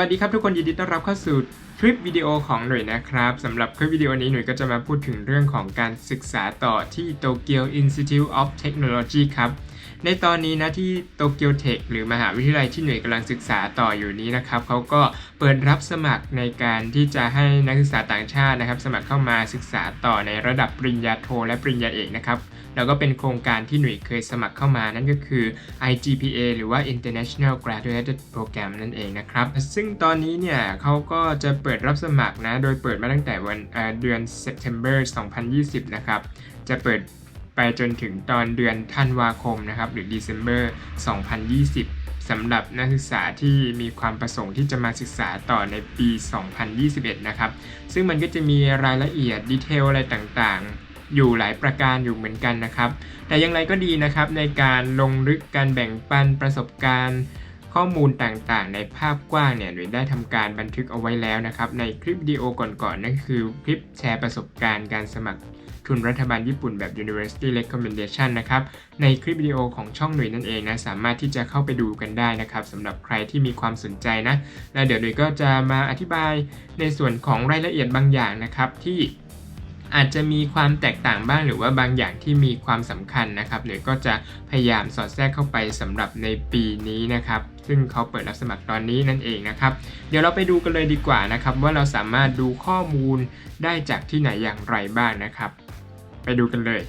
วัสดีครับทุกคนยินดีต้อนรับเข้าสู่คลิปวิดีโอของหน่วยนะครับสำหรับคลิปวิดีโอนี้หน่วยก็จะมาพูดถึงเรื่องของการศึกษาต่อที่ Tokyo Institute of Technology ครับ ในตอนนี้นะที่โตเกียวเทคหรือมหาวิทยาลัยที่หน่วยกำลังศึกษาต่ออยู่นี้นะครับเขาก็เปิดรับสมัครในการที่จะให้นักศึกษาต่างชาตินะครับ สมัครเข้ามาศึกษาต่อในระดับปริญญาโทและปริญญาเอกนะครับแล้วก็เป็นโครงการที่หน่วยเคยสมัครเข้ามานั่นก็คือ IGPA หรือว่า International Graduate Program นั่นเองนะครับ ซึ่งตอนนี้เนี่ยเขาก็จะเปิดรับสมัครนะ โดยเปิดมาตั้งแต่วันเเดือน September 2020 นะครับ จะเปิด ไปจนถึงตอนเดือนธันวาคมนะครับหรือ December 2020 สำหรับนักศึกษาที่มีความประสงค์ที่จะมาศึกษาต่อในปี 2021 นะครับ ซึ่งมันก็จะมีรายละเอียดดีเทลอะไรต่างๆ อยู่หลายประการอยู่เหมือนกันนะครับ แต่อย่างไรก็ดีนะครับในการลงลึกการแบ่งปันประสบการณ์ข้อมูลต่างๆ ในภาพกว้างเนี่ยหรือได้ทำการบันทึกเอาไว้แล้วนะครับ ในคลิปวิดีโอก่อนๆนั่นคือคลิปแชร์ประสบการณ์การสมัคร ทุนรัฐบาลญี่ปุ่นแบบ University Recommendation นะครับ ในคลิปวิดีโอของช่องหน่วยนั่นเองนะ สามารถที่จะเข้าไปดูกันได้นะครับสำหรับใครที่มีความสนใจนะ และเดี๋ยวหน่วยก็จะมาอธิบายในส่วนของรายละเอียดบางอย่างนะครับที่อาจจะมีความแตกต่างบ้างหรือว่าบางอย่างที่มีความสำคัญนะครับหน่วยก็จะพยายามสอดแทรกเข้าไปสำหรับในปีนี้นะครับ ซึ่งเขาเปิดรับสมัครตอนนี้นั่นเองนะครับ เดี๋ยวเราไปดูกันเลยดีกว่านะครับ ว่าเราสามารถดูข้อมูลได้จากที่ไหนอย่างไรบ้างนะครับ ไปดูกันเลย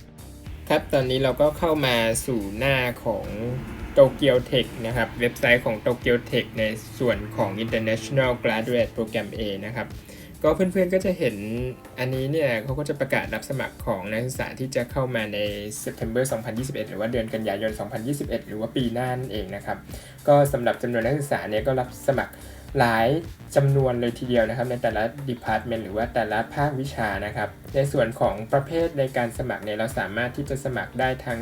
ครับตอนนี้เราก็เข้ามาสู่หน้าของโตเกียวเทคนะครับ เว็บไซต์ของโตเกียวเทคในส่วนของ International Graduate Program A นะครับก็เพื่อนๆก็จะเห็นอันนี้เนี่ยเขาก็จะประกาศรับสมัครของนักศึกษาที่จะเข้ามาใน September 2021 หรือว่าเดือนกันยายน 2021 หรือว่าปีหน้านั่นเองนะครับ ก็สำหรับจำนวนนักศึกษาเนี่ยก็รับสมัคร หลายจำนวนเลยทีเดียวนะครับในแต่ละ department หรือว่าแต่ละภาควิชานะครับ ในส่วนของประเภทในการสมัครเนี่ยเราสามารถที่จะสมัครได้ทั้ง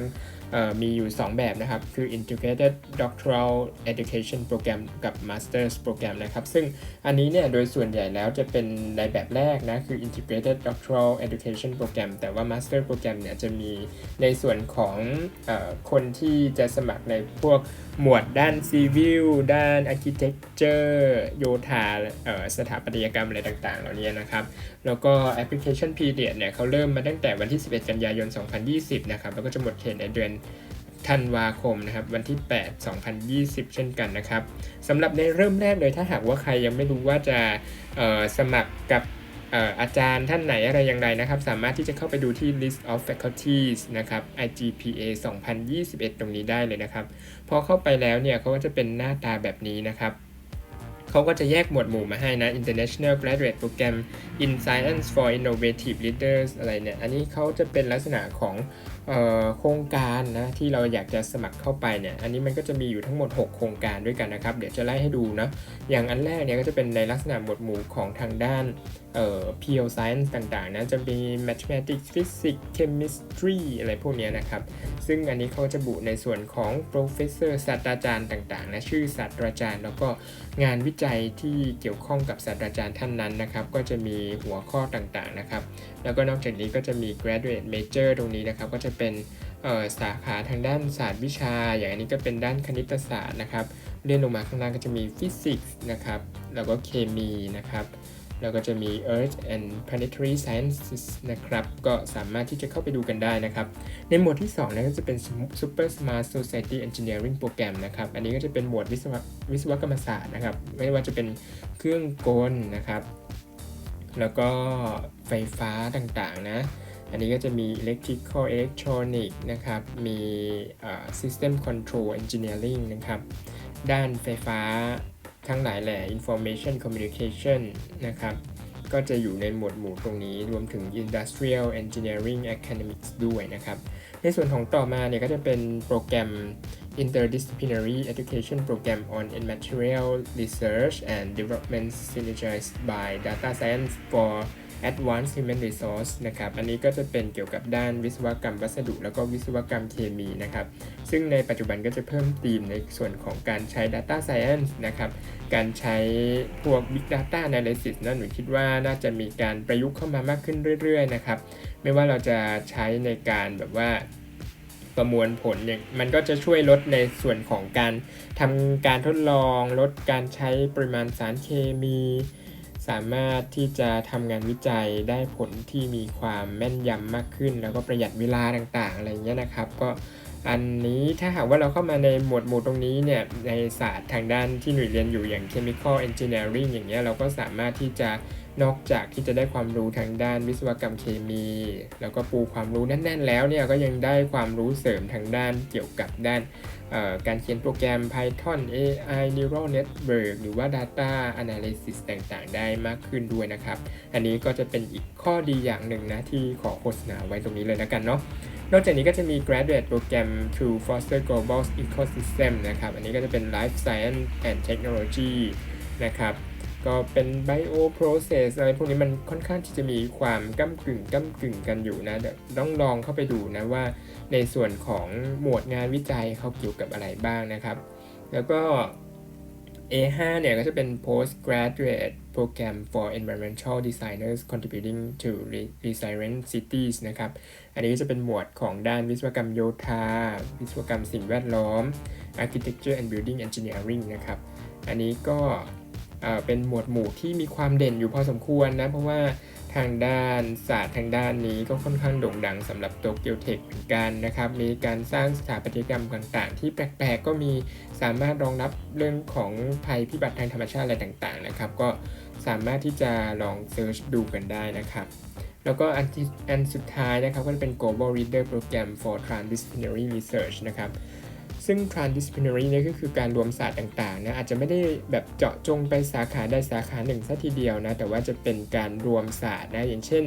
มีอยู่ 2 แบบนะครับ คือ Integrated Doctoral Education Program กับ Master's Program นะครับ ซึ่งอันนี้เนี่ยโดยส่วนใหญ่แล้วจะเป็นในแบบแรกนะ คือ Integrated Doctoral Education Program แต่ว่า Master Program เนี่ยจะมีในส่วนของอคนที่จะสมัครในพวกหมวดด้าน Civil ด้าน Architecture โยธาสถาปัตยกรรมอะไรต่างๆ เหล่านี้นะครับ แล้วก็ Application Period เนี่ยเขาเริ่มมาตั้งแต่วันที่ 11 กันยายน 2020 นะครับ แล้วก็จะหมดเขตในเดือนธันวาคมนะครับ วันที่ 8 2020 เช่นกันนะครับสำหรับในเริ่มแรกเลยถ้าหากว่าใครยังไม่รู้ว่าจะสมัครกับอาจารย์ท่านไหนอะไรอย่างไรนะครับ สามารถที่จะเข้าไปดูที่ list of faculties นะครับ IGPA 2021 ตรงนี้ได้เลยนะครับ พอเข้าไปแล้วเนี่ยเขาก็จะเป็นหน้าตาแบบนี้นะครับ เขาก็จะแยกหมวดหมู่มาให้นะ International Graduate Program in Science for Innovative Leaders อะไรเนี่ย อันนี้เขาจะเป็นลักษณะของ โครงการนะที่เราอยากจะสมัครเข้าไปเนี่ยอันนี้มันก็จะมีอยู่ทั้งหมด 6 โครงการด้วยกันนะครับ เดี๋ยวจะไล่ให้ดูนะอย่างอันแรกเนี่ยก็จะเป็นในลักษณะหมวดหมู่ของทางด้านเอ่อ pure science ต่างๆนะจะมี mathematics physics chemistry อะไรพวกนี้นะครับ ซึ่งอันนี้เขาจะบุในส่วนของ professor ศาสตราจารย์ต่างๆนะชื่อศาสตราจารย์ แล้วก็งานวิจัยที่เกี่ยวข้องกับศาสตราจารย์ท่านนั้นนะครับ ก็จะมีหัวข้อต่างๆนะครับ แล้วก็นอกจากนี้ก็จะมี graduate major ตรงนี้นะครับ ก็จะเป็นสาขาทางด้านศาสตร์วิชา อย่างอันนี้ก็เป็นด้านคณิตศาสตร์นะครับ เลื่อนลงมาข้างล่างก็จะมีฟิสิกส์นะครับ แล้วก็เคมีนะครับแล้วก็จะมี Earth and Planetary Sciences นะครับ ก็สามารถที่จะเข้าไปดูกันได้นะครับ ในหมวดที่2นะก็จะเป็น Super Smart Society Engineering Program นะครับ อันนี้ก็จะเป็นหมวดวิศววิศวกรรมศาสตร์นะครับ ไม่ว่าจะเป็นเครื่องกลนะครับ แล้วก็ไฟฟ้าต่างๆนะ อันนี้ก็จะมี electrical electronic นะครับ มี system control engineering นะครับ ด้านไฟฟ้าทั้งหลายแหล่ information communication นะครับ ก็จะอยู่ในหมวดหมู่ตรงนี้ รวมถึง industrial engineering academics ด้วยนะครับ ในส่วนของต่อมาเนี่ยก็จะเป็นโปรแกรม interdisciplinary education program on immaterial research and development synergized by data science for Advanced Human Resource นะครับ อันนี้ก็จะเป็นเกี่ยวกับด้านวิศวกรรมวัสดุ แล้วก็วิศวกรรมเคมีนะครับ ซึ่งในปัจจุบันก็จะเพิ่มธีมในส่วนของการใช้ Data Science นะครับ การใช้พวก Big Data Analysis นั่นหนูคิดว่าน่าจะมีการประยุกต์เข้ามามากขึ้นเรื่อยๆ นะครับ ไม่ว่าเราจะใช้ในการแบบว่า ประมวลผลเนี่ยมันก็จะช่วยลดในส่วนของการทำการทดลอง ลดการใช้ปริมาณสารเคมี สามารถที่จะทำงานวิจัยได้ผลที่มีความแม่นยำมากขึ้น แล้วก็ประหยัดเวลาต่างๆอะไรเงี้ยนะครับ ก็อันนี้ถ้าหากว่าเราเข้ามาในหมวดหมู่ตรงนี้เนี่ยในศาสตร์ทางด้านที่หน่ยเรียนอยู่อย่าง chemical engineering อย่างเงี้ยเราก็สามารถที่จะ นอกจากที่จะได้ความรู้ทางด้านวิศวกรรมเคมี แล้วก็ปูความรู้แน่นๆแล้วเนี่ยก็ยังได้ความรู้เสริมทางด้านเกี่ยวกับด้านการเขียนโปรแกรม Python AI Neural Network หรือว่า Data Analysis ต่างๆ ได้มากขึ้นด้วยนะครับ อันนี้ก็จะเป็นอีกข้อดีอย่างหนึ่งนะที่ขอโฆษณาไว้ตรงนี้เลยนะกันเนาะนอกจากนี้ก็จะมี graduate โปรแกรม to foster global ecosystem นะครับ อันนี้ก็จะเป็น life science and technology นะครับ ก็เป็น bio process อะไรพวกนี้มันค่อนข้างที่จะมีความก้ากึ่งก้ากึ่งกันอยู่นะเดี๋ยวต้องลองเข้าไปดูนะว่าในส่วนของหมวดงานวิจัยเขาเกี่ยวกับอะไรบ้างนะครับ แล้วก็ A5 เนี่ยก็จะเป็น postgraduate program for environmental designers contributing to resilient cities นะครับ อันนี้จะเป็นหมวดของด้านวิศวกรรมโยธา วิศวกรรมสิ่งแวดล้อม architecture and building engineering นะครับ อันนี้ก็ เป็นหมวดหมู่ที่มีความเด่นอยู่พอสมควรนะ เพราะว่าทางด้านศาสตร์ทางด้านนี้ก็ค่อนข้างโด่งดังสำหรับโตเกียวเทคเหมือนกันนะครับ มีการสร้างสถาปัตยกรรมต่าง ๆ ที่แปลกๆ ก็มีสามารถรองรับเรื่องของภัยพิบัติทางธรรมชาติอะไรต่างๆนะครับ ก็สามารถที่จะลองเซิร์ชดูกันได้นะครับแล้วก็อันที่อันสุดท้ายนะครับก็จะเป็น global reader program for transdisciplinary research นะครับ ซึ่ง transdisciplinary นี่ก็คือการรวมศาสตร์ต่างๆนะอาจจะไม่ได้แบบเจาะจงไปสาขาใดสาขาหนึ่งซะทีเดียวนะแต่ว่าจะเป็นการรวมศาสตร์นะอย่างเช่น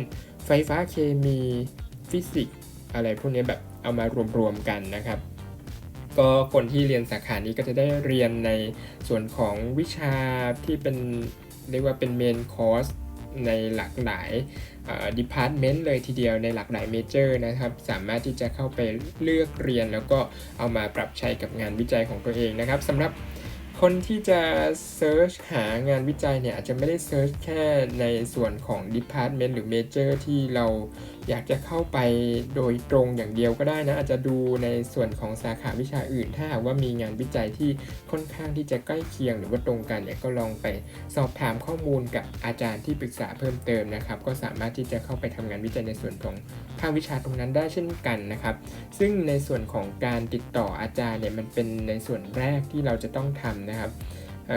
ไฟฟ้าเคมีฟิสิกส์อะไรพวกนี้แบบเอามารวมๆกันนะครับก็คนที่เรียนสาขานี้ก็จะได้เรียนในส่วนของวิชาที่เป็นเรียกว่าเป็นเมนคอร์สในหลากหลาย ดีพาร์ตเมนต์เลยทีเดียวในหลากหลายเมเจอร์นะครับ สามารถที่จะเข้าไปเลือกเรียน แล้วก็เอามาปรับใช้กับงานวิจัยของตัวเองนะครับสำหรับคนที่จะเซิร์ชหางานวิจัยเนี่ยอาจจะไม่ได้เซิร์ชแค่ในส่วนของดีพาร์ตเมนต์หรือเมเจอร์ที่เรา อยากจะเข้าไปโดยตรงอย่างเดียวก็ได้นะ อาจจะดูในส่วนของสาขาวิชาอื่น ถ้าหากว่ามีงานวิจัยที่ค่อนข้างที่จะใกล้เคียงหรือว่าตรงกันเนี่ยก็ลองไปสอบถามข้อมูลกับอาจารย์ที่ปรึกษาเพิ่มเติมนะครับ ก็สามารถที่จะเข้าไปทำงานวิจัยในส่วนของภาควิชาตรงนั้นได้เช่นกันนะครับ ซึ่งในส่วนของการติดต่ออาจารย์เนี่ยมันเป็นในส่วนแรกที่เราจะต้องทำนะครับ เ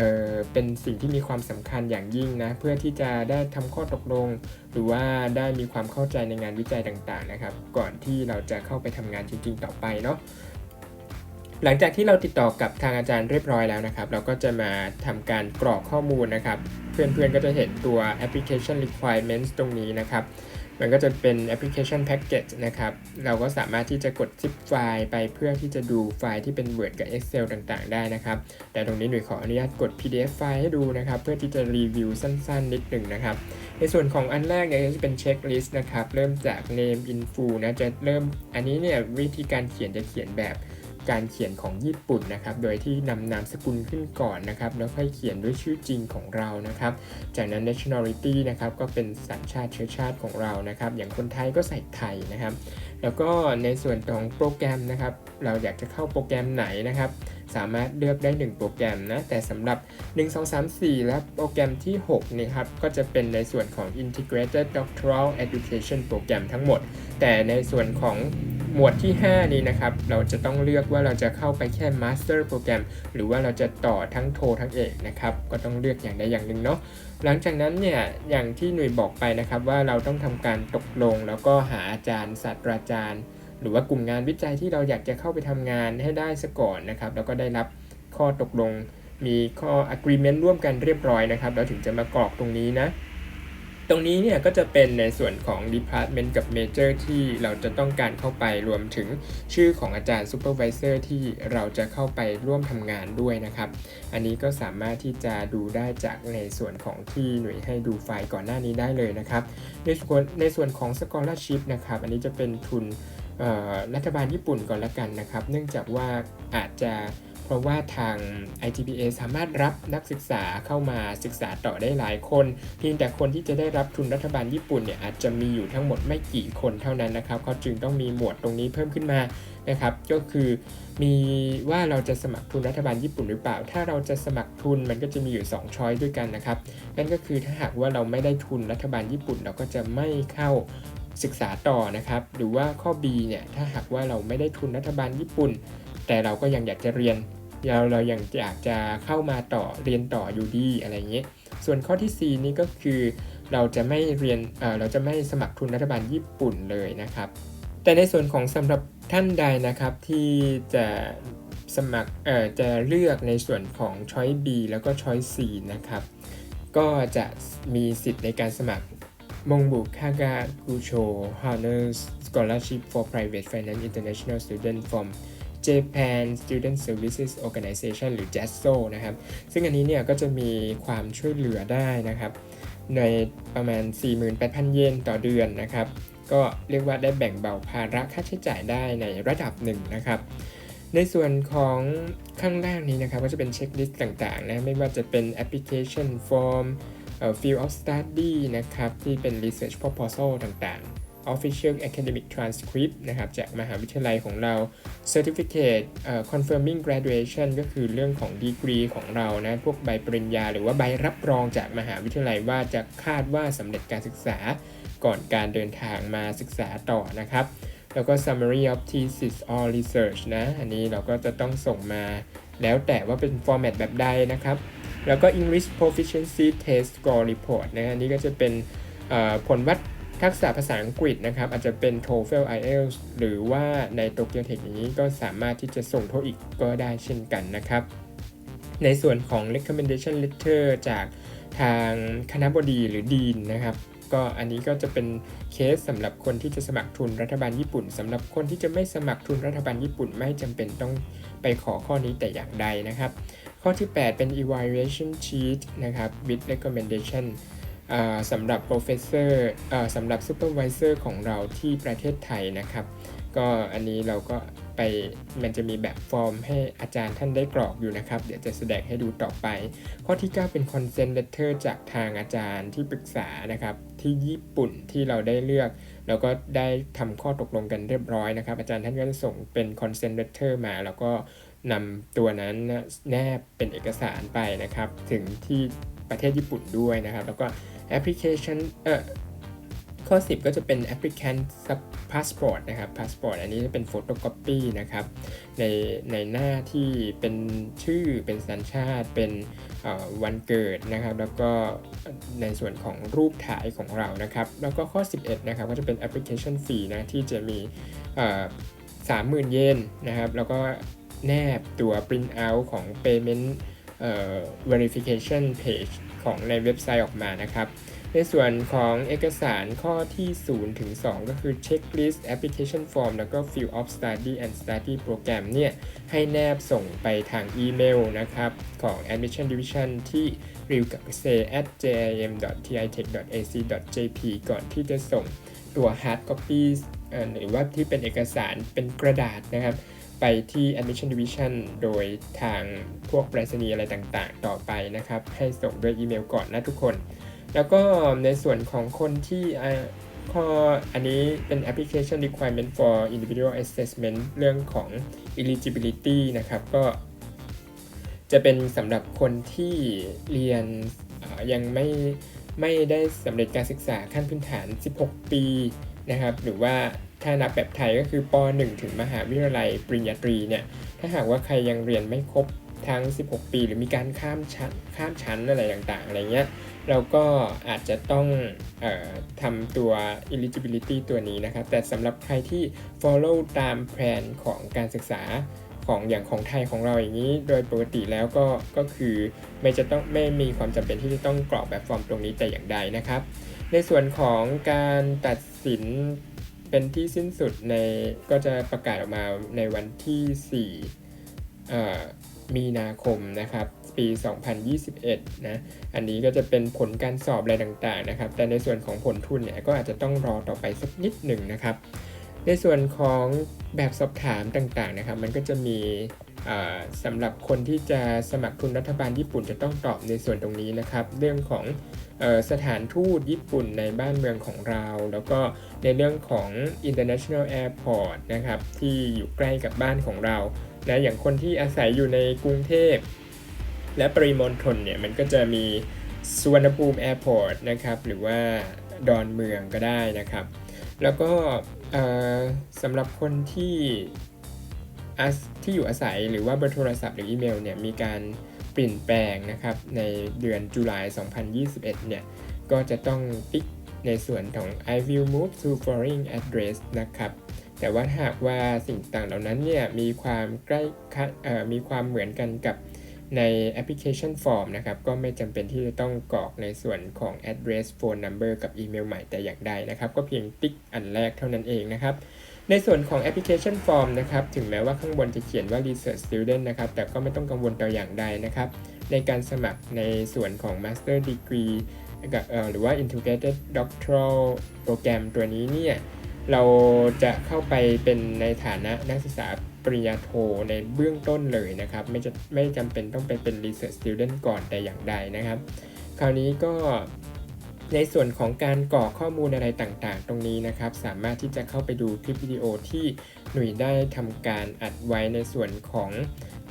เป็นสิ่งที่มีความสำคัญอย่างยิ่งนะเพื่อที่จะได้ทำข้อตกลง หรือว่าได้มีความเข้าใจในงานวิจัยต่างๆนะครับ ก่อนที่เราจะเข้าไปทำงานจริง ๆ ต่อไปเนาะหลังจากที่เราติดต่อกับทางอาจารย์เรียบร้อยแล้วนะครับ เราก็จะมาทำการกรอกข้อมูลนะครับ เพื่อนๆก็จะเห็นตัว application requirements ตรงนี้นะครับ มันก็จะเป็นแอปพลิเคชันแพ็กเกจนะครับ เราก็สามารถที่จะกด zip ไฟล์ไปเพื่อที่จะดูไฟล์ที่เป็น Word กับ Excel ต่างๆ ได้นะครับ แต่ตรงนี้หน่วยขออนุญาตกด PDF ไฟล์ให้ดูนะครับ เพื่อที่จะรีวิวสั้นๆ นิดหนึ่งนะครับ ในส่วนของอันแรกเนี่ยจะเป็นเช็คลิสต์นะครับ เริ่มจาก name info นะ จะเริ่มอันนี้เนี่ยวิธีการเขียนจะเขียนแบบ การเขียนของญี่ปุ่นนะครับ โดยที่นำนามสกุลขึ้นก่อนนะครับ แล้วค่อยเขียนด้วยชื่อจริงของเรานะครับ จากนั้น nationality นะครับก็เป็นสัญชาติเชื้อชาติของเรานะครับ อย่างคนไทยก็ใส่ไทยนะครับ แล้วก็ในส่วนของโปรแกรมนะครับ เราอยากจะเข้าโปรแกรมไหนนะครับ สามารถเลือกได้ 1 โปรแกรมนะ แต่สำหรับ 1 2 3 4 และโปรแกรมที่6นี่ครับก็จะเป็นในส่วนของ integrated doctoral education โปรแกรมทั้งหมด แต่ในส่วนของ หมวดที่ 5 นี้นะครับ เราจะต้องเลือกว่าเราจะเข้าไปแค่ Master โปรแกรมหรือว่าเราจะต่อทั้งโททั้งเอกนะครับ ก็ต้องเลือกอย่างใดอย่างหนึ่งเนาะหลังจากนั้นเนี่ยอย่างที่หน่วยบอกไปนะครับว่าเราต้องทำการตกลง แล้วก็หาอาจารย์ศาสตราจารย์ หรือว่ากลุ่มงานวิจัยที่เราอยากจะเข้าไปทำงานให้ได้ซะก่อนนะครับ แล้วก็ได้รับข้อตกลง มีข้อ agreement ร่วมกันเรียบร้อยนะครับ เราถึงจะมากรอกตรงนี้นะ ตรงนี้เนี่ยก็จะเป็นในส่วนของ Department กับ Major ที่เราจะต้องการเข้าไปรวมถึงชื่อของอาจารย์ Supervisor ที่เราจะเข้าไปร่วมทำงานด้วยนะครับ อันนี้ก็สามารถที่จะดูได้จากในส่วนของที่หน่วยให้ดูไฟล์ก่อนหน้านี้ได้เลยนะครับ ในส่วนในส่วนของ Scholarship นะครับ อันนี้จะเป็นทุนรัฐบาลญี่ปุ่นก่อนละกันนะครับ เนื่องจากว่าอาจจะ ราะว่าทาง ITPA สามารถรับนักศึกษาเข้ามาศึกษาต่อได้หลายคน เพียงแต่คนที่จะได้รับทุนรัฐบาลญี่ปุ่นเนี่ยอาจจะมีอยู่ทั้งหมดไม่กี่คนเท่านั้นนะครับเขาจึงต้องมีหมวดตรงนี้เพิ่มขึ้นมานะครับก็คือมีว่าเราจะสมัครทุนรัฐบาลญี่ปุ่นหรือเปล่า ถ้าเราจะสมัครทุนมันก็จะมีอยู่ 2 ช้อยด้วยกันนะครับนั่นก็คือถ้าหากว่าเราไม่ได้ทุนรัฐบาลญี่ปุ่น เราก็จะไม่เข้าศึกษาต่อนะครับหรือว่าข้อ B เนี่ยถ้าหากว่าเราไม่ได้ทุนรัฐบาลญี่ปุ่น แต่เราก็ยังอยากจะเรียน เราเรายังอยากจะเข้ามาต่อเรียนต่ออยู่ดีอะไรเงี้ยส่วนข้อที่ 4 นี่ก็คือ เราจะไม่เรียนเเราจะไม่สมัครทุนรัฐบาลญี่ปุ่นเลยนะครับ แต่ในส่วนของสำหรับท่านใดนะครับที่จะสมัครเอ่อจะเลือกในส่วนของ Choice B แล้วก็ Choice C นะครับ ก็จะมีสิทธิ์ในการสมัครมงบุคากากูโช Honors Scholarship for Private Finance International Student from Japan Student Services Organization หรือ JASO นะครับ ซึ่งอันนี้เนี่ยก็จะมีความช่วยเหลือได้นะครับ ในประมาณ 48,000 เยนต่อเดือนนะครับ ก็เรียกว่าได้แบ่งเบาภาระค่าใช้จ่ายได้ในระดับหนึ่งนะครับ ในส่วนของข้างล่างนี้นะครับ ก็จะเป็นเช็คลิสต์ต่างๆนะไม่ว่าจะเป็นแอปพลิเคชันฟอร์ม field of study นะครับ ที่เป็น research proposal ต่างๆ official academic transcript นะครับจากมหาวิทยาลัยของเรา certificate uh, confirming graduation ก็คือเรื่องของดีกรีของเรานะพวกใบปริญญา หรือว่าใบรับรองจากมหาวิทยาลัยว่าจะคาดว่าสำเร็จการศึกษาก่อนการเดินทางมาศึกษาต่อนะครับ แล้วก็ summary of thesis or research นะ อันนี้เราก็จะต้องส่งมาแล้วแต่ว่าเป็น format แบบใดนะครับ แล้วก็ English Proficiency Test Score Report นะ อันนี้ก็จะเป็นผลวัด ทักษะภาษาอังกฤษนะครับ อาจจะเป็น TOEFL IELTS หรือว่าในโตเกียวเทคนี้ก็สามารถที่จะส่งโทอีกก็ได้เช่นกันนะครับ ในส่วนของ recommendation letter จากทางคณะบดีหรือดีนนะครับ ก็อันนี้ก็จะเป็นเคสสำหรับคนที่จะสมัครทุนรัฐบาลญี่ปุ่นสำหรับคนที่จะไม่สมัครทุนรัฐบาลญี่ปุ่น ไม่จำเป็นต้องไปขอข้อนี้แต่อย่างใดนะครับ ข้อที่ 8 เป็น evaluation sheet นะครับ with recommendation สำหรับ professor สำหรับ supervisor ของเราที่ประเทศไทยนะครับ ก็อันนี้เราก็ไปมันจะมีแบบฟอร์มให้อาจารย์ท่านได้กรอกอยู่นะครับ เดี๋ยวจะแสดงให้ดูต่อไป ข้อที่ 9 เป็น consent letter จากทางอาจารย์ที่ปรึกษานะครับ ที่ญี่ปุ่นที่เราได้เลือก แล้วก็ได้ทำข้อตกลงกันเรียบร้อยนะครับ อาจารย์ท่านก็จะส่งเป็น consent letter มาแล้วก็นำตัวนั้นแนบเป็นเอกสารไปนะครับ ถึงที่ ประเทศญี่ปุ่นด้วยนะครับ แล้วก็แอปพลิเคชันเอ่อข้อ 10 ก็จะเป็น applicant passport นะครับ passport อันนี้จะเป็น photocopy นะครับ ในในหน้าที่เป็นชื่อเป็นสัญชาติเป็นวันเกิดนะครับ แล้วก็ในส่วนของรูปถ่ายของเรานะครับ แล้วก็ข้อ 11 นะครับ ก็จะเป็น application fee นะ ที่จะมีสามหมื่นเยนนะครับ แล้วก็แนบตัว print out ของ payment verification page ของในเว็บไซต์ออกมานะครับ ในส่วนของเอกสารข้อที่ 0 ถึง 2 ก็คือ checklist application form แล้วก็ field of study and study program เนี่ยให้แนบส่งไปทางอีเมลนะครับ ของ admission division ที่ r i w k s e at jim titech ac jp ก่อนที่จะส่งตัว hard copy หรือว่าที่เป็นเอกสารเป็นกระดาษนะครับ ไปที่ admission division โดยทางพวกไปรษณีย์อะไรต่างๆ ต่อไปนะครับ ให้ส่งด้วยอีเมลก่อนนะทุกคน แล้วก็ในส่วนของคนที่ข้ออันนี้เป็น application requirement for individual assessment เรื่องของ eligibility นะครับ ก็จะเป็นสำหรับคนที่เรียนยังไม่ไม่ได้สำเร็จการศึกษาขั้นพื้นฐาน 16 ปีนะครับ หรือว่า ถ้านับแบบไทยก็คือป .1 ถึงมหาวิทยาลัยปริญญาตรีเนี่ย ถ้าหากว่าใครยังเรียนไม่ครบทั้ง 16 ปี หรือมีการข้ามชั้นข้ามชั้นอะไรต่างๆ อะไรเงี้ย เราก็อาจจะต้องออทำตัว eligibility ตัวนี้นะครับ แต่สำหรับใครที่ follow ตามแผนของการศึกษาของอย่างของไทยของเราอย่างนี้โดยปกติแล้วก็ก็คือไม่จะต้องไม่มีความจำเป็นที่จะต้องกรอกแบบฟอร์มตรงนี้แต่อย่างใดนะครับ ในส่วนของการตัดสิน เป็นที่สิ้นสุดในก็จะประกาศออกมาในวันที่4มีนาคมนะครับ ปี 2021 นะ อันนี้ก็จะเป็นผลการสอบอะไรต่างๆนะครับ แต่ในส่วนของผลทุนเนี่ยก็อาจจะต้องรอต่อไปสักนิดหนึ่งนะครับ ในส่วนของแบบสอบถามต่างๆนะครับ มันก็จะมีสำหรับคนที่จะสมัครทุนรัฐบาลญี่ปุ่นจะต้องตอบในส่วนตรงนี้นะครับ เรื่องของ สถานทูตญี่ปุ่นในบ้านเมืองของเรา แล้วก็ในเรื่องของ international airport นะครับที่อยู่ใกล้กับบ้านของเรานะอย่างคนที่อาศัยอยู่ในกรุงเทพ และปริมณฑลเนี่ยมันก็จะมีสุวรรณภูมิแอร์พอร์ตนะครับหรือว่าดอนเมืองก็ได้นะครับ แล้วก็สำหรับคนที่ที่อยู่อาศัยหรือว่าเบอร์โทรศัพท์หรืออีเมลเนี่ยมีการ เปลี่ยนแปลงนะครับในเดือนตุลา2021 เนี่ย ก็จะต้องติ๊กในส่วนของ I will move to foreign address นะครับ แต่ว่าหากว่าสิ่งต่างเหล่านั้นเนี่ยมีความใกล้คะเอ่อมีความเหมือนกันกับในแอปพลิเคชันฟอร์มนะครับ ก็ไม่จำเป็นที่จะต้องกรอกในส่วนของ address phone number กับอีเมลใหม่แต่อย่างใดนะครับ ก็เพียงติ๊กอันแรกเท่านั้นเองนะครับ ในส่วนของแอปพลิเคชันฟอร์มนะครับถึงแม้ว่าข้างบนจะเขียนว่า research student นะครับแต่ก็ไม่ต้องกังวลแต่อย่างใดนะครับ ในการสมัครในส่วนของ master degree กับหรือว่า integrated doctoral program ตัวนี้เนี่ยเราจะเข้าไปเป็นในฐานะนักศึกษาปริญญาโทในเบื้องต้นเลยนะครับ ไม่จะไม่จำเป็นต้องไปเป็น research student ก่อนแต่อย่างใดนะครับ คราวนี้ก็ ในส่วนของการกรอกข้อมูลอะไรต่างๆ ตรงนี้นะครับ สามารถที่จะเข้าไปดูคลิปวิดีโอที่หนุ่ยได้ทำการอัดไว้ในส่วนของ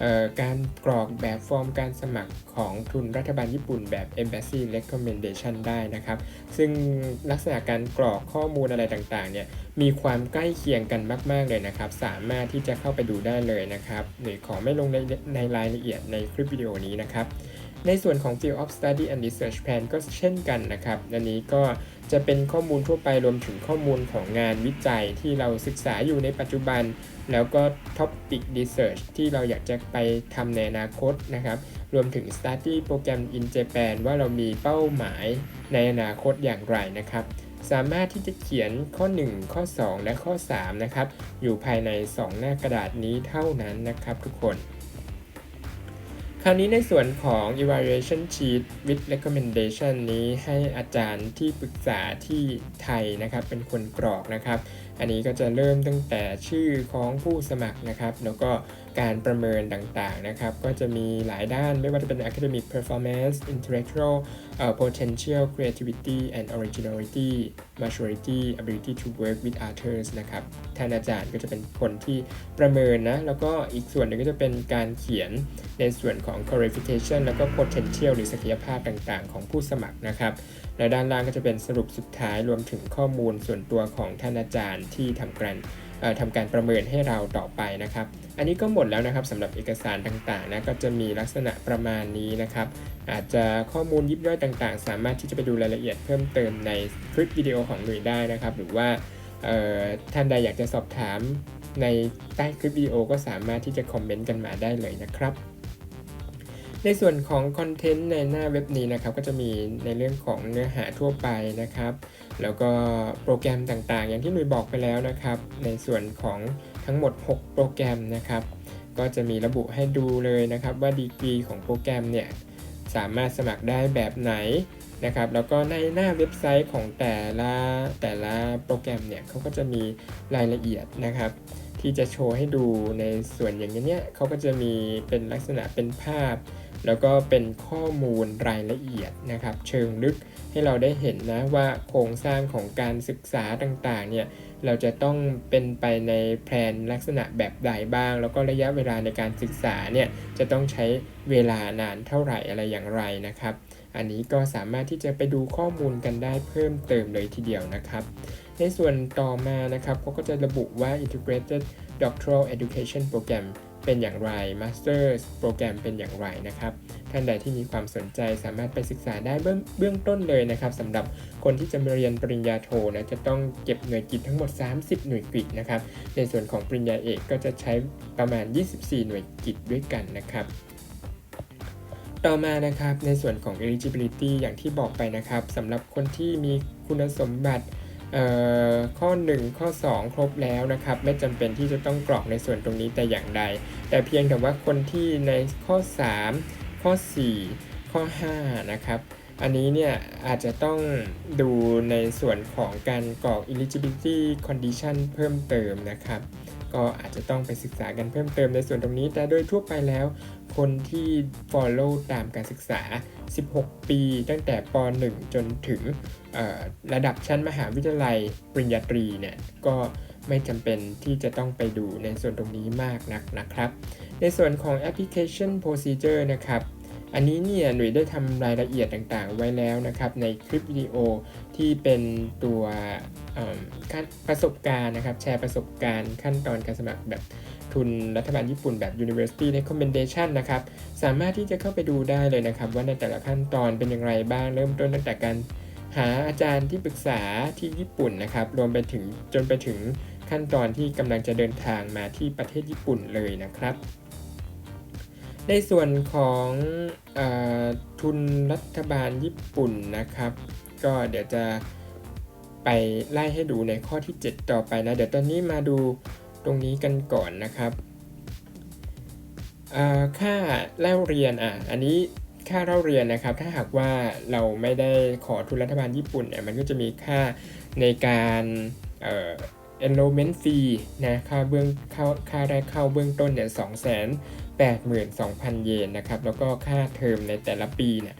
ออการกรอกแบบฟอร์มการสมัครของทุนรัฐบาลญี่ปุ่นแบบ Embassy Recommendation ได้นะครับ ซึ่งลักษณะการกรอกข้อมูลอะไรต่างๆเนี่ยมีความใกล้เคียงกันมาก ๆ เลยนะครับ สามารถที่จะเข้าไปดูได้เลยนะครับหรือขอไม่ลงในในรายละเอียดในคลิปวิดีโอนี้นะครับ ในส่วนของ Field of Study and Research Plan ก็เช่นกันนะครับ อันนี้ก็จะเป็นข้อมูลทั่วไปรวมถึงข้อมูลของงานวิจัยที่เราศึกษาอยู่ในปัจจุบัน แล้วก็ Topic Research ที่เราอยากจะไปทำในอนาคตนะครับ รวมถึง Study Program in Japan ว่าเรามีเป้าหมายในอนาคตอย่างไรนะครับ สามารถที่จะเขียนข้อ 1 ข้อ 2 และข้อ 3 นะครับ อยู่ภายใน 2 หน้ากระดาษนี้เท่านั้นนะครับทุกคน คราวนี้ในส่วนของ evaluation sheet with recommendation นี้ให้อาจารย์ที่ปรึกษาที่ไทยนะครับ เป็นคนกรอกนะครับ อันนี้ก็จะเริ่มตั้งแต่ชื่อของผู้สมัครนะครับ แล้วก็การประเมินต่างๆนะครับ ก็จะมีหลายด้านไม่ว่าจะเป็น academic performance intellectual uh, potential creativity and originality maturity ability to work with others นะครับท่านอาจารย์ก็จะเป็นคนที่ประเมินนะ แล้วก็อีกส่วนหนึ่งก็จะเป็นการเขียนในส่วนของ qualification แล้วก็ potential หรือศักยภาพต่างๆ ของผู้สมัครนะครับ และด้านล่างก็จะเป็นสรุปสุดท้ายรวมถึงข้อมูลส่วนตัวของท่านอาจารย์ที่ทำการทำการประเมินให้เราต่อไปนะครับ อันนี้ก็หมดแล้วนะครับสำหรับเอกสารต่างๆนะก็จะมีลักษณะประมาณนี้นะครับ อาจจะข้อมูลยิบย่อยต่างๆ สามารถที่จะไปดูรายละเอียดเพิ่มเติมในคลิปวิดีโอของหนุ่ยได้นะครับ หรือว่าท่านใดอยากจะสอบถามในใต้คลิปวิดีโอก็สามารถที่จะคอมเมนต์กันมาได้เลยนะครับ ในส่วนของคอนเทนต์ในหน้าเว็บนี้นะครับก็จะมีในเรื่องของเนื้อหาทั่วไปนะครับ แล้วก็โปรแกรมต่างๆ อย่างที่หนุ่ยบอกไปแล้วนะครับ ในส่วนของทั้งหมด 6 โปรแกรมนะครับ ก็จะมีระบุให้ดูเลยนะครับ ว่าดีกรีของโปรแกรมเนี่ยสามารถสมัครได้แบบไหนนะครับ แล้วก็ในหน้าเว็บไซต์ของแต่ละแต่ละโปรแกรมเนี่ยเขาก็จะมีรายละเอียดนะครับที่จะโชว์ให้ดูในส่วนอย่างนี้ยเขาก็จะมีเป็นลักษณะเป็นภาพ แล้วก็เป็นข้อมูลรายละเอียดนะครับ เชิงลึกให้เราได้เห็นนะว่าโครงสร้างของการศึกษาต่างๆเนี่ยเราจะต้องเป็นไปในแผนลักษณะแบบใดบ้าง แล้วก็ระยะเวลาในการศึกษาเนี่ยจะต้องใช้เวลานานเท่าไหร่อะไรอย่างไรนะครับ อันนี้ก็สามารถที่จะไปดูข้อมูลกันได้เพิ่มเติมเลยทีเดียวนะครับ ในส่วนต่อมานะครับเขาก็จะระบุว่า integrated doctoral education program เป็นอย่างไร Master's โปรแกรมเป็นอย่างไรนะครับท่านใดที่มีความสนใจสามารถไปศึกษาได้เบื้องเบื้องต้นเลยนะครับสำหรับคนที่จะมาเรียนปริญญาโทนะจะต้องเก็บหน่วยกิตทั้งหมด 30 หน่วยกิตนะครับในส่วนของปริญญาเอกก็จะใช้ประมาณ 24 หน่วยกิตด้วยกันนะครับต่อมานะครับในส่วนของ eligibility อย่างที่บอกไปนะครับสำหรับคนที่มีคุณสมบัติ ข้อ 1 ข้อ 2 ครบแล้วนะครับ ไม่จำเป็นที่จะต้องกรอกในส่วนตรงนี้แต่อย่างใด แต่เพียงแต่ว่าคนที่ในข้อ 3 ข้อ 4 ข้อ 5 นะครับอันนี้เนี่ยอาจจะต้องดูในส่วนของการกรอก eligibility condition เพิ่มเติมนะครับ ก็อาจจะต้องไปศึกษากันเพิ่มเติมในส่วนตรงนี้ แต่โดยทั่วไปแล้ว คนที่ follow ตามการศึกษา 16 ปี ตั้งแต่ป .1 จนถึง ระดับชั้นมหาวิทยาลัยปริญญาตรีเนี่ยก็ไม่จำเป็นที่จะต้องไปดูในส่วนตรงนี้มากนักนะครับ ในส่วนของ application procedure นะครับ อันนี้เนี่ยหนุ่ยได้ทำรายละเอียดต่างๆ ไว้แล้วนะครับในคลิปวิดีโอที่เป็นตัวประสบการณ์นะครับ แชร์ประสบการณ์ขั้นตอนการสมัครแบบทุนรัฐบาลญี่ปุ่นแบบ University Recommendation นะครับ สามารถที่จะเข้าไปดูได้เลยนะครับ ว่าในแต่ละขั้นตอนเป็นอย่างไรบ้างเริ่มต้นตั้งแต่การ หาอาจารย์ที่ปรึกษาที่ญี่ปุ่นนะครับ รวมไปถึงจนไปถึงขั้นตอนที่กำลังจะเดินทางมาที่ประเทศญี่ปุ่นเลยนะครับ ในส่วนของอทุนรัฐบาลญี่ปุ่นนะครับ ก็เดี๋ยวจะไปไล่ให้ดูในข้อที่ 7 ต่อไปนะ เดี๋ยวตอนนี้มาดูตรงนี้กันก่อนนะครับค่าเล่าเรียนอะอันนี้ ค่าเล่าเรียนนะครับ ถ้าหากว่าเราไม่ได้ขอทุนรัฐบาลญี่ปุ่นเนี่ยมันก็จะมีค่าในการเอ่อ enrollment fee นะค่าเบื้องค่าค่าแรกเข้าเบื้องต้นเนี่ย2 8 2 0 0 0เยนนะครับ แล้วก็ค่าเทอมในแต่ละปีเนี่ย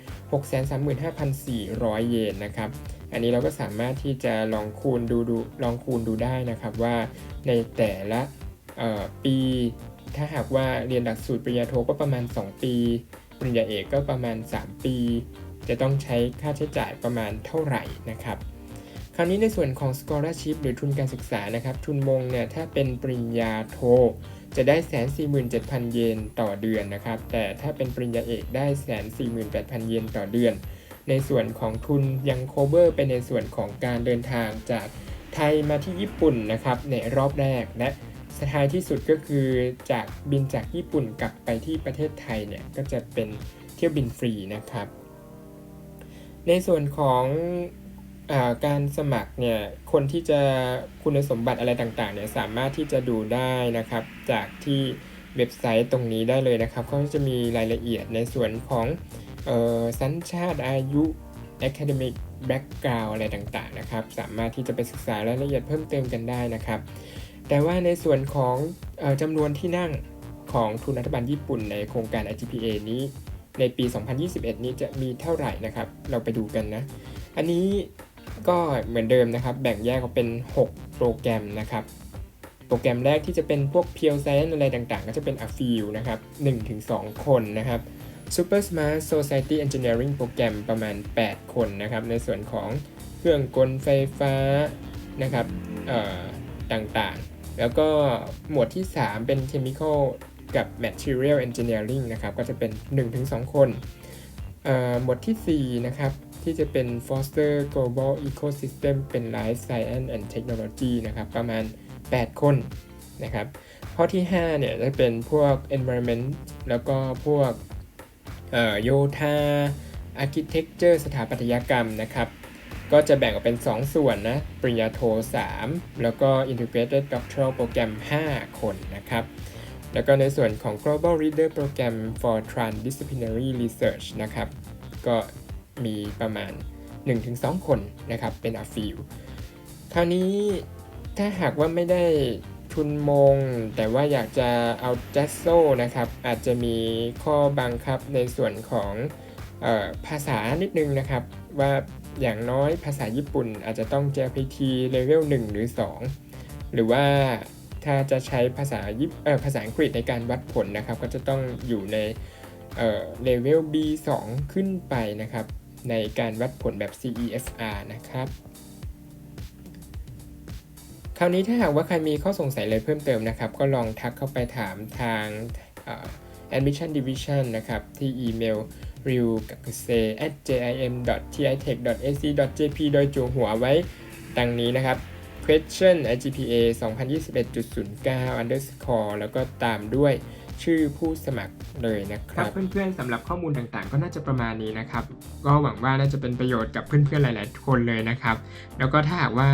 635,400เยนนะครับอันนี้เราก็สามารถที่จะลองคูณดูดูลองคูณดูได้นะครับว่าในแต่ละปี ถ้าหากว่าเรียนหลักสูตรปริญญาโทก็ประมาณ 2 ปี ปริญญาเอกก็ประมาณ 3 ปี จะต้องใช้ค่าใช้จ่ายประมาณเท่าไหร่นะครับ คราวนี้ในส่วนของ scholarship หรือทุนการศึกษานะครับ ทุนมงเนี่ยถ้าเป็นปริญญาโท จะได้แสนสี่หมื่นเจ็ดพันเยนต่อเดือนนะครับ แต่ถ้าเป็นปริญญาเอกได้แสนสี่หมื่นแปดพันเยนต่อเดือน ในส่วนของทุนยัง cover เป็นในส่วนของการเดินทางจากไทยมาที่ญี่ปุ่นนะครับในรอบแรกและ สุดท้ายที่สุดก็คือจากบินจากญี่ปุ่นกลับไปที่ประเทศไทยเนี่ยก็จะเป็นเที่ยวบินฟรีนะครับ ในส่วนของอาการสมัครเนี่ยคนที่จะคุณสมบัติอะไรต่างๆเนี่ยสามารถที่จะดูได้นะครับ จากที่เว็บไซต์ตรงนี้ได้เลยนะครับเขาจะมีรายละเอียดในส่วนของออสัญชาติอายุ academic background อะไรต่างๆนะครับ สามารถที่จะไปศึกษารายละเอียดเพิ่มเติมกันได้นะครับ แต่ว่าในส่วนของอจำนวนที่นั่งของทุนรัฐบาลญี่ปุ่นในโครงการ IGPA นี้ในปี 2021 นี้จะมีเท่าไหร่นะครับ เราไปดูกันนะ อันนี้ก็เหมือนเดิมนะครับ แบ่งแยกออกเป็น 6 โปรแกรมนะครับ โปรแกรมแรกที่จะเป็นพวก p u r e Science อะไรต่างๆ ก็จะเป็น a f i l นะครับ 1-2 คนนะครับ Super Smart Society Engineering โปรแกรมประมาณ 8 คนนะครับ ในส่วนของเครื่องกลไฟฟ้านะครับต่างๆ แล้วก็หมวดที่ 3 เป็น Chemical กับ Material Engineering นะครับก็จะเป็น 1-2 คนเอ่อหมวดที่ 4 นะครับที่จะเป็น Foster Global Ecosystem เป็น Life Science and Technology นะครับประมาณ 8 คนนะครับข้อที่ 5 เนี่ยจะเป็นพวก Environment แล้วก็พวกโยธา Architecture สถาปัตยกรรมนะครับ ก็จะแบ่งออกเป็น 2 ส่วนนะ ปริญญาโท 3 แล้วก็ Integrated Doctoral Program 5 คนนะครับ แล้วก็ในส่วนของ Global Reader Program for Transdisciplinary Research นะครับ ก็มีประมาณ 1-2 คนนะครับ เป็นอาฟิลคราวนี้ถ้าหากว่าไม่ได้ทุนมง แต่ว่าอยากจะเอาจัสโซนะครับ อาจจะมีข้อบังคับในส่วนของออภาษานิดนึงนะครับ ว่า อย่างน้อยภาษาญี่ปุ่นอาจจะต้อง JLPT Level 1 หรือ 2 หรือว่าถ้าจะใช้ภาษาญี่เอ่อภาษาอังกฤษในการวัดผลนะครับ ก็จะต้องอยู่ในเอ่อ Level B2 ขึ้นไปนะครับ ในการวัดผลแบบ CEFR นะครับ คราวนี้ถ้าหากว่าใครมีข้อสงสัยอะไรเพิ่มเติมนะครับ ก็ลองทักเข้าไปถามทาง admission division นะครับ ที่อีเมล r i u g a k u s e at jim titech ac jp โดยจูหัวไว้ดังนี้นะครับ question IGPA 2021.09 underscore แล้วก็ตามด้วย ชื่อผู้สมัครเลยนะครับเพื่อนๆสำหรับข้อมูลต่างๆ ก็น่าจะประมาณนี้นะครับ ก็หวังว่าน่าจะเป็นประโยชน์กับเพื่อนๆหลาย ๆ คนเลยนะครับ แล้วก็ถ้าหากว่า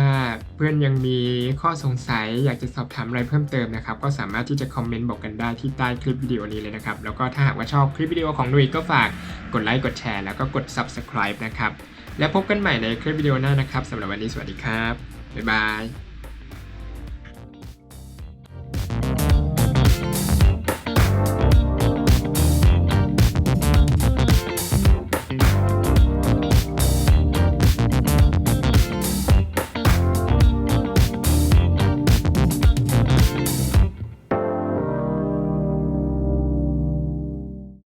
เพื่อนยังมีข้อสงสัยอยากจะสอบถามอะไรเพิ่มเติมนะครับ ก็สามารถที่จะคอมเมนต์บอกกันได้ที่ใต้คลิปวิดีโอนี้เลยนะครับ แล้วก็ถ้าหากว่าชอบคลิปวิดีโอของนุ้ยก็ฝากกดไลค์กดแชร์แล้วก็กด subscribe นะครับ แล้วพบกันใหม่ในคลิปวิดีโอหน้านะครับสำหรับวันนี้สวัสดีครับบ๊ายบาย